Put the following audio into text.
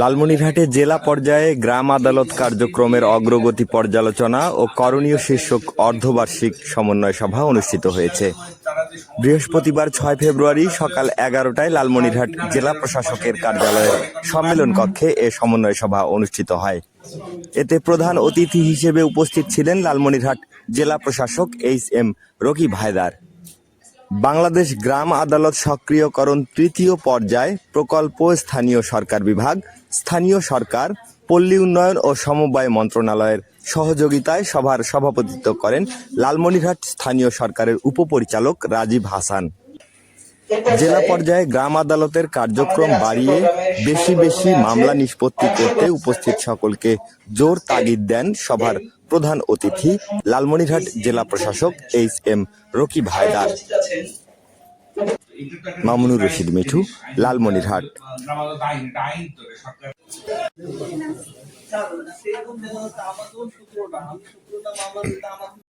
লালমনিরহাটে জেলা পর্যায়ে গ্রাম আদালত কার্যক্রমের অগ্রগতি পর্যালোচনা ও করণীয় শীর্ষক অর্ধবার্ষিক সমন্বয় সভা অনুষ্ঠিত হয়েছে। বৃহস্পতিবার ছয় ফেব্রুয়ারি সকাল এগারোটায় লালমনিরহাট জেলা প্রশাসকের কার্যালয়ের সম্মেলন কক্ষে এ সমন্বয় সভা অনুষ্ঠিত হয়। এতে প্রধান অতিথি হিসেবে উপস্থিত ছিলেন লালমনিরহাট জেলা প্রশাসক এইচ এম রকিব হায়দার। বাংলাদেশ গ্রাম আদালত সক্রিয়করণ তৃতীয় পর্যায় প্রকল্প স্থানীয় সরকার বিভাগ, স্থানীয় সরকার, পল্লী উন্নয়ন ও সমবায় মন্ত্রণালয়ের সহযোগিতায় সভার সভাপতিত্ব করেন লালমনিরহাট স্থানীয় সরকারের উপপরিচালক রাজীব হাসান। জেলা পর্যায়ে গ্রাম আদালতের কার্যক্রম বাড়িয়ে বেশি বেশি মামলা নিষ্পত্তি করতে উপস্থিত সকলকে জোর তাগিদ দেন সভার প্রধান অতিথি লালমনিরহাট জেলা প্রশাসক H M Rocky ভাইদার Mamunur Rashid Mithu Lalmonirhat.